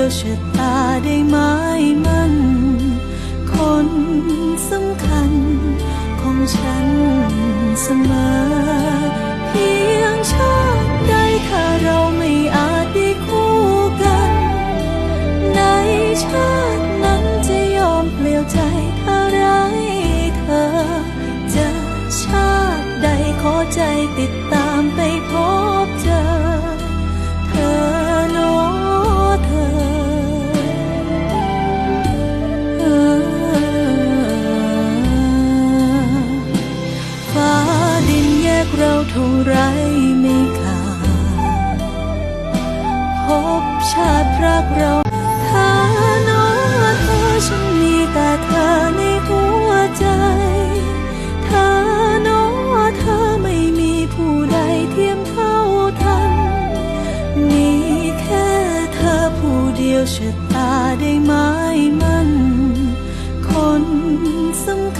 ยวชะตาได้ไหมมัน คนสำคัญของฉันเสมอ เพียงชาติใดถ้าเราไม่อาจได้คู่กัน ในชาติ เราเท่าไรไม่ขาดพบชาติรักเราเธอโน้เธอฉันมีแต่เธอในหัวใจ เธอโน้เธอไม่มีผู้ใดเทียมเท่าทัน มีแค่เธอผู้เดียวชะตาได้ไหมมัน คนสำคัญ